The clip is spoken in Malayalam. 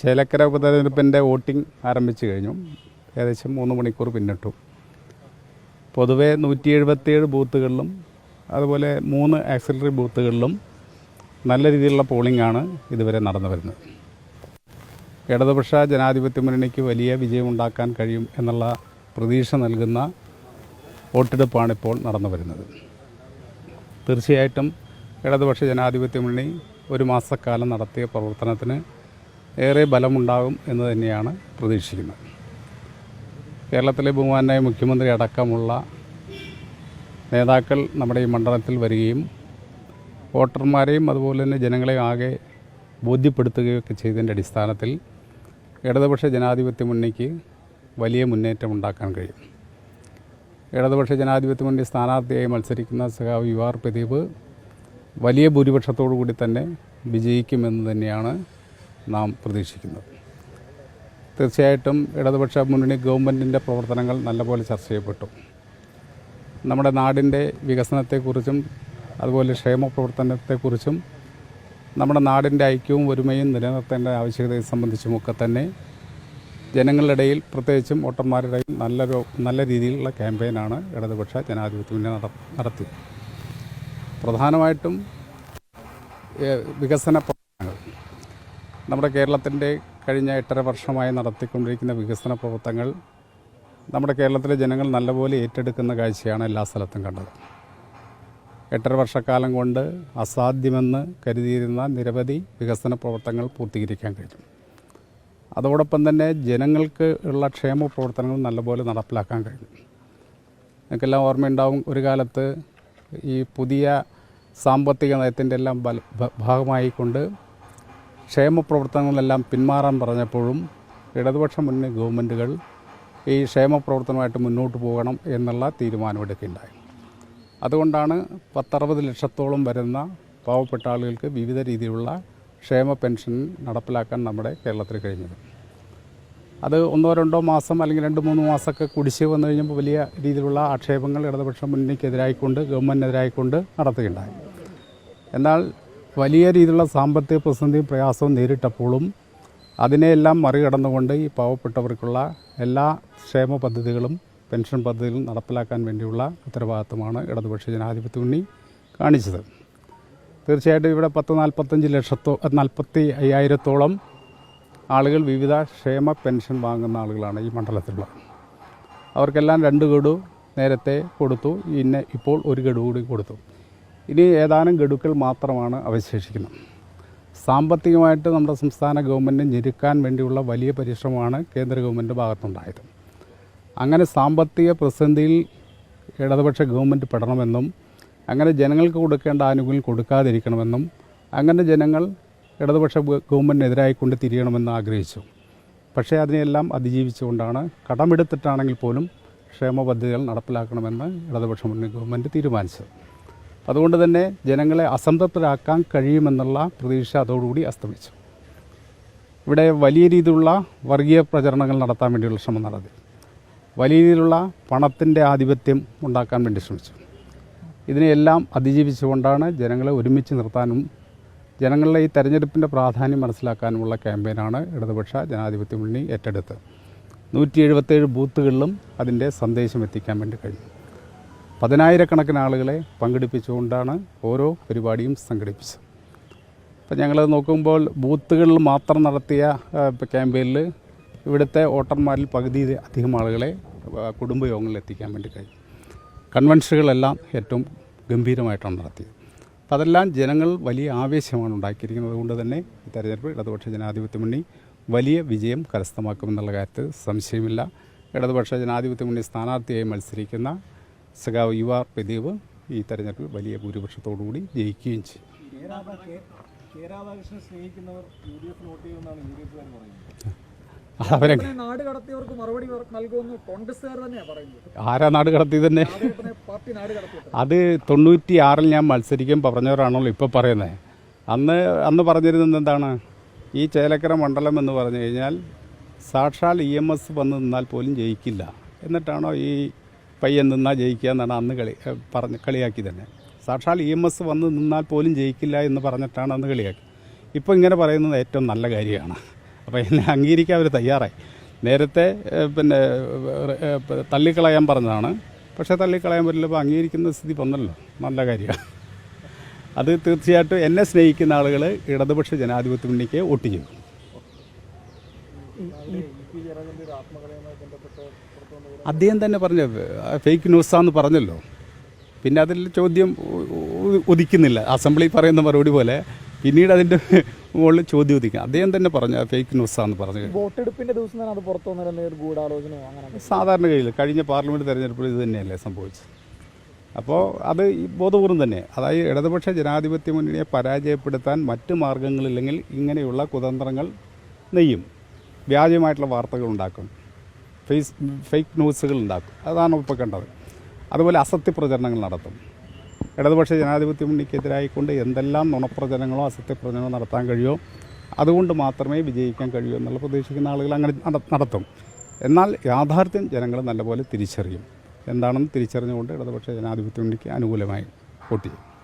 ചേലക്കര ഉപതെരഞ്ഞെടുപ്പിന്റെ വോട്ടിംഗ് ആരംഭിച്ചു കഴിഞ്ഞു. ഏകദേശം മൂന്ന് മണിക്കൂർ പിന്നിട്ടു. പൊതുവേ നൂറ്റി എഴുപത്തിയേഴ് ബൂത്തുകളിലും അതുപോലെ മൂന്ന് ആക്സിലറി ബൂത്തുകളിലും നല്ല രീതിയിലുള്ള പോളിംഗ് ആണ് ഇതുവരെ നടന്നു വരുന്നത്. ഇടതുപക്ഷ ജനാധിപത്യ മുന്നണിക്ക് വലിയ വിജയമുണ്ടാക്കാൻ കഴിയും എന്നുള്ള പ്രതീക്ഷ നൽകുന്ന വോട്ടെടുപ്പാണ് ഇപ്പോൾ നടന്നു വരുന്നത്. തീർച്ചയായിട്ടും ഇടതുപക്ഷ ജനാധിപത്യ മുന്നണി ഒരു മാസക്കാലം നടത്തിയ പ്രവർത്തനത്തിന് ഏറെ ബലമുണ്ടാകും എന്ന് തന്നെയാണ് പ്രതീക്ഷിക്കുന്നത്. കേരളത്തിലെ ബഹുമാനായ മുഖ്യമന്ത്രി അടക്കമുള്ള നേതാക്കൾ നമ്മുടെ ഈ മണ്ഡലത്തിൽ വരികയും വോട്ടർമാരെയും അതുപോലെ തന്നെ ജനങ്ങളെയും ആകെ ബോധ്യപ്പെടുത്തുകയൊക്കെ ചെയ്തതിന്റെ അടിസ്ഥാനത്തിൽ ഇടതുപക്ഷ ജനാധിപത്യ മുന്നണിക്ക് വലിയ മുന്നേറ്റം ഉണ്ടാക്കാൻ കഴിയും. ഇടതുപക്ഷ ജനാധിപത്യ മുന്നണി സ്ഥാനാർത്ഥിയായി മത്സരിക്കുന്ന സഖാവ് യു ആർ പ്രദീപ് വലിയ ഭൂരിപക്ഷത്തോടു കൂടി തന്നെ വിജയിക്കുമെന്ന് തന്നെയാണ് നാം പ്രതീക്ഷിക്കുന്നത്. തീർച്ചയായിട്ടും ഇടതുപക്ഷ മുന്നണി ഗവൺമെന്റിന്റെ പ്രവർത്തനങ്ങൾ നല്ലപോലെ ചർച്ച ചെയ്യപ്പെട്ടു. നമ്മുടെ നാടിന്റെ വികസനത്തെക്കുറിച്ചും അതുപോലെ ക്ഷേമ പ്രവർത്തനത്തെക്കുറിച്ചും നമ്മുടെ നാടിന്റെ ഐക്യവും ഒരുമയും നിലനിർത്തേണ്ട ആവശ്യകതയെ സംബന്ധിച്ചുമൊക്കെ തന്നെ ജനങ്ങളുടെ പ്രത്യേകിച്ചും വോട്ടർമാരുടെ നല്ലൊരു നല്ല രീതിയിലുള്ള ക്യാമ്പയിനാണ് ഇടതുപക്ഷ ജനാധിപത്യ മുന്നണി നട നടത്തി പ്രധാനമായിട്ടും വികസന നമ്മുടെ കേരളത്തിന്റെ കഴിഞ്ഞ എട്ടര വർഷമായി നടത്തിക്കൊണ്ടിരിക്കുന്ന വികസന പ്രവർത്തനങ്ങൾ നമ്മുടെ കേരളത്തിലെ ജനങ്ങൾ നല്ലപോലെ ഏറ്റെടുക്കുന്ന കാഴ്ചയാണ് എല്ലാ സ്ഥലത്തും കണ്ടത്. എട്ടര വർഷക്കാലം കൊണ്ട് അസാധ്യമെന്ന് കരുതിയിരുന്ന നിരവധി വികസന പ്രവർത്തനങ്ങൾ പൂർത്തീകരിക്കാൻ കഴിഞ്ഞു അതോടൊപ്പം തന്നെ ജനങ്ങൾക്ക് ഉള്ള ക്ഷേമ പ്രവർത്തനങ്ങൾ നല്ലപോലെ നടപ്പിലാക്കാൻ കഴിഞ്ഞു നിങ്ങൾക്കെല്ലാം ഓർമ്മയുണ്ടാവും ഒരു കാലത്ത് ഈ പുതിയ സാമ്പത്തിക നയത്തിന്റെ എല്ലാം ഭാഗമായിക്കൊണ്ട് ക്ഷേമ പ്രവർത്തനങ്ങളെല്ലാം പിന്മാറാൻ പറഞ്ഞപ്പോഴും ഇടതുപക്ഷ മുന്നണി ഗവൺമെന്റുകൾ ഈ ക്ഷേമ പ്രവർത്തനമായിട്ട് മുന്നോട്ട് പോകണം എന്നുള്ള തീരുമാനമെടുക്കുകയുണ്ടായി. അതുകൊണ്ടാണ് പത്തറുപത് ലക്ഷത്തോളം വരുന്ന പാവപ്പെട്ട ആളുകൾക്ക് വിവിധ രീതിയിലുള്ള ക്ഷേമ പെൻഷൻ നടപ്പിലാക്കാൻ നമ്മുടെ കേരളത്തിൽ കഴിഞ്ഞത്. അത് ഒന്നോ രണ്ടോ മാസം അല്ലെങ്കിൽ രണ്ട് മൂന്ന് മാസമൊക്കെ കുടിശ്ശിക വന്നു കഴിഞ്ഞപ്പോൾ വലിയ രീതിയിലുള്ള ആക്ഷേപങ്ങൾ ഇടതുപക്ഷ മുന്നണിക്കെതിരായിക്കൊണ്ട് ഗവൺമെന്റിനെതിരായിക്കൊണ്ട് നടത്തുകയുണ്ടായി. എന്നാൽ വലിയ രീതിയിലുള്ള സാമ്പത്തിക പ്രതിസന്ധിയും പ്രയാസവും നേരിട്ടപ്പോഴും അതിനെയെല്ലാം മറികടന്നുകൊണ്ട് ഈ പാവപ്പെട്ടവർക്കുള്ള എല്ലാ ക്ഷേമ പദ്ധതികളും പെൻഷൻ പദ്ധതികളും നടപ്പിലാക്കാൻ വേണ്ടിയുള്ള ഉത്തരവാദിത്തമാണ് ഇടതുപക്ഷ ജനാധിപത്യ മുന്നണി കാണിച്ചത്. തീർച്ചയായിട്ടും ഇവിടെ പത്ത് നാൽപ്പത്തഞ്ച് ലക്ഷത്തോ നാൽപ്പത്തി അയ്യായിരത്തോളം ആളുകൾ വിവിധ ക്ഷേമ പെൻഷൻ വാങ്ങുന്ന ആളുകളാണ് ഈ മണ്ഡലത്തിലുള്ളത്. അവർക്കെല്ലാം രണ്ട് ഗഡു നേരത്തെ കൊടുത്തു ഇന്നെ ഇപ്പോൾ ഒരു ഗഡു കൂടി കൊടുത്തു. ഇനി ഏതാനും ഗഡുക്കൾ മാത്രമാണ് അവശേഷിക്കുന്നത്. സാമ്പത്തികമായിട്ട് നമ്മുടെ സംസ്ഥാന ഗവൺമെന്റ് ഞെരുക്കാൻ വേണ്ടിയുള്ള വലിയ പരിശ്രമമാണ് കേന്ദ്ര ഗവൺമെന്റ് ഭാഗത്തുണ്ടായത്. അങ്ങനെ സാമ്പത്തിക പ്രതിസന്ധിയിൽ ഇടതുപക്ഷ ഗവൺമെന്റ് പെടണമെന്നും അങ്ങനെ ജനങ്ങൾക്ക് കൊടുക്കേണ്ട ആനുകൂല്യം കൊടുക്കാതിരിക്കണമെന്നും അങ്ങനെ ജനങ്ങൾ ഇടതുപക്ഷ ഗവൺമെന്റിനെതിരായിക്കൊണ്ട് തിരിയണമെന്ന് ആഗ്രഹിച്ചു. പക്ഷേ അതിനെല്ലാം അതിജീവിച്ചുകൊണ്ടാണ് കടമെടുത്തിട്ടാണെങ്കിൽ പോലും ക്ഷേമ പദ്ധതികൾ നടപ്പിലാക്കണമെന്ന് ഇടതുപക്ഷ മുന്നണി ഗവൺമെന്റ് തീരുമാനിച്ചത്. അതുകൊണ്ട് തന്നെ ജനങ്ങളെ അസംതൃപ്തരാക്കാൻ കഴിയുമെന്നുള്ള പ്രതീക്ഷ അതോടുകൂടി അസ്തമിച്ചു. ഇവിടെ വലിയ രീതിയിലുള്ള വർഗീയ പ്രചരണങ്ങൾ നടത്താൻ വേണ്ടിയുള്ള ശ്രമം നടത്തി. വലിയ രീതിയിലുള്ള പണത്തിന്റെ ആധിപത്യം ഉണ്ടാക്കാൻ വേണ്ടി ശ്രമിച്ചു. ഇതിനെയെല്ലാം അതിജീവിച്ചുകൊണ്ടാണ് ജനങ്ങളെ ഒരുമിച്ച് നിർത്താനും ജനങ്ങളുടെ ഈ തെരഞ്ഞെടുപ്പിന്റെ പ്രാധാന്യം മനസ്സിലാക്കാനുമുള്ള ക്യാമ്പയിനാണ് ഇടതുപക്ഷ ജനാധിപത്യ മുന്നണി ഏറ്റെടുത്ത് നൂറ്റി എഴുപത്തേഴ് ബൂത്തുകളിലും അതിന്റെ സന്ദേശം എത്തിക്കാൻ വേണ്ടി കഴിഞ്ഞു. പതിനായിരക്കണക്കിന് ആളുകളെ പങ്കെടുപ്പിച്ചുകൊണ്ടാണ് ഓരോ പരിപാടിയും സംഘടിപ്പിച്ചത്. അപ്പം ഞങ്ങൾ നോക്കുമ്പോൾ ബൂത്തുകളിൽ മാത്രം നടത്തിയ ക്യാമ്പയിനിൽ ഇവിടുത്തെ വോട്ടർമാരിൽ പകുതി അധികം ആളുകളെ കുടുംബയോഗങ്ങളിൽ എത്തിക്കാൻ വേണ്ടി കഴിഞ്ഞു. കൺവെൻഷനുകളെല്ലാം ഏറ്റവും ഗംഭീരമായിട്ടാണ് നടത്തിയത്. അപ്പം അതെല്ലാം ജനങ്ങൾ വലിയ ആവേശമാണ് ഉണ്ടാക്കിയിരിക്കുന്നത്. അതുകൊണ്ട് തന്നെ ഈ തെരഞ്ഞെടുപ്പ് ഇടതുപക്ഷ ജനാധിപത്യ മുന്നണി വലിയ വിജയം കരസ്ഥമാക്കുമെന്നുള്ള കാര്യത്തിൽ സംശയമില്ല. ഇടതുപക്ഷ ജനാധിപത്യ മുന്നണി സ്ഥാനാർത്ഥിയായി മത്സരിക്കുന്ന സഖാവ് യു ആർ പ്രദീപ് ഈ തെരഞ്ഞെടുപ്പിൽ വലിയ ഭൂരിപക്ഷത്തോടുകൂടി ജയിക്കുകയും ചെയ്യും. അവരെ നാട് കടത്തിയവർക്ക് മറുപടി വർ- നൽകുമെന്ന് കോൺഗ്രസ്സുകാർ തന്നെയാണ് പറയുന്നത്. ആരാ നാട് കടത്തി തന്നെ? പാർട്ടി നാട് കടത്തിയത് അത് തൊണ്ണൂറ്റി ആറിൽ ഞാൻ മത്സരിക്കും പറഞ്ഞവരാണല്ലോ ഇപ്പോൾ പറയുന്നത് അന്ന് അന്ന് പറഞ്ഞിരുന്നത് എന്താണ്? ഈ ചേലക്കര മണ്ഡലം എന്ന് പറഞ്ഞു കഴിഞ്ഞാൽ സാക്ഷാൽ ഇ എം എസ് വന്ന് നിന്നാൽ പോലും ജയിക്കില്ല. എന്നിട്ടാണോ ഈ പയ്യൻ നിന്നാൽ ജയിക്കുക എന്നാണ് അന്ന് കളി പറഞ്ഞ് കളിയാക്കി തന്നെ സാക്ഷാൽ ഇ എം എസ് വന്ന് നിന്നാൽ പോലും ജയിക്കില്ല എന്ന് പറഞ്ഞിട്ടാണ് അന്ന് കളിയാക്കി ഇപ്പോൾ ഇങ്ങനെ പറയുന്നത് ഏറ്റവും നല്ല കാര്യമാണ് അപ്പോൾ എന്നെ അംഗീകരിക്കാൻ അവർ തയ്യാറായി നേരത്തെ പിന്നെ തള്ളിക്കളയാൻ പറഞ്ഞതാണ് പക്ഷേ തള്ളിക്കളയാൻ പറ്റില്ല അപ്പോൾ അംഗീകരിക്കുന്ന സ്ഥിതി വന്നല്ലോ നല്ല കാര്യമാണ് അത് തീർച്ചയായിട്ടും എന്നെ സ്നേഹിക്കുന്ന ആളുകൾ ഇടതുപക്ഷ ജനാധിപത്യ മുന്നണിക്ക് വോട്ട് ചെയ്യും ഇ പി ജയരാജന്റെ ഒരു ആത്മകഥയുമായി ബന്ധപ്പെട്ട് പുറത്തു വന്ന അദ്ദേഹം തന്നെ പറഞ്ഞ ഫേക്ക് ന്യൂസാന്ന് പറഞ്ഞല്ലോ. പിന്നെ അതിൽ ചോദ്യം ഉദിക്കുന്നില്ല. അസംബ്ലി പറയുന്ന മറുപടി പോലെ പിന്നീട് അതിന്റെ മുകളിൽ ചോദ്യം ഉദിക്കും. അദ്ദേഹം തന്നെ പറഞ്ഞു ഫേക്ക് ന്യൂസാന്ന് പറഞ്ഞു. വോട്ടെടുപ്പിന്റെ ദിവസം തന്നെ അത് പുറത്തു വന്നിരുന്ന ഗൂഢാലോചനയോ അങ്ങനെ സാധാരണ കയ്യിൽ കഴിഞ്ഞ പാർലമെന്റ് തെരഞ്ഞെടുപ്പിൽ ഇത് തന്നെയല്ലേ സംഭവിച്ചത്. അപ്പോൾ അത് ബോധപൂർവം ബോധപൂർവം തന്നെ. അതായത് ഇടതുപക്ഷ ജനാധിപത്യ മുന്നണിയെ പരാജയപ്പെടുത്താൻ മറ്റ് മാർഗങ്ങളില്ലെങ്കിൽ ഇങ്ങനെയുള്ള കുതന്ത്രങ്ങൾ നെയ്യും. വ്യാജമായിട്ടുള്ള വാർത്തകൾ ഉണ്ടാക്കും. ഫേസ് ഫേക്ക് ന്യൂസുകൾ ഉണ്ടാക്കും. അതാണ് ഇപ്പോൾ കണ്ടത്. അതുപോലെ അസത്യ പ്രചരണങ്ങൾ നടത്തും. ഇടതുപക്ഷ ജനാധിപത്യ മുന്നണിക്കെതിരായിക്കൊണ്ട് എന്തെല്ലാം നുണപ്രചരണങ്ങളോ അസത്യപ്രചരണങ്ങളോ നടത്താൻ കഴിയുമോ അതുകൊണ്ട് മാത്രമേ വിജയിക്കാൻ കഴിയൂ എന്നുള്ള പ്രതീക്ഷിക്കുന്ന ആളുകൾ അങ്ങനെ നടത്തും. എന്നാൽ യാഥാർത്ഥ്യം ജനങ്ങൾ നല്ലപോലെ തിരിച്ചറിയും. എന്താണെന്ന് തിരിച്ചറിഞ്ഞുകൊണ്ട് ഇടതുപക്ഷ ജനാധിപത്യ മുന്നണിക്ക് അനുകൂലമായി വോട്ട് ചെയ്യും.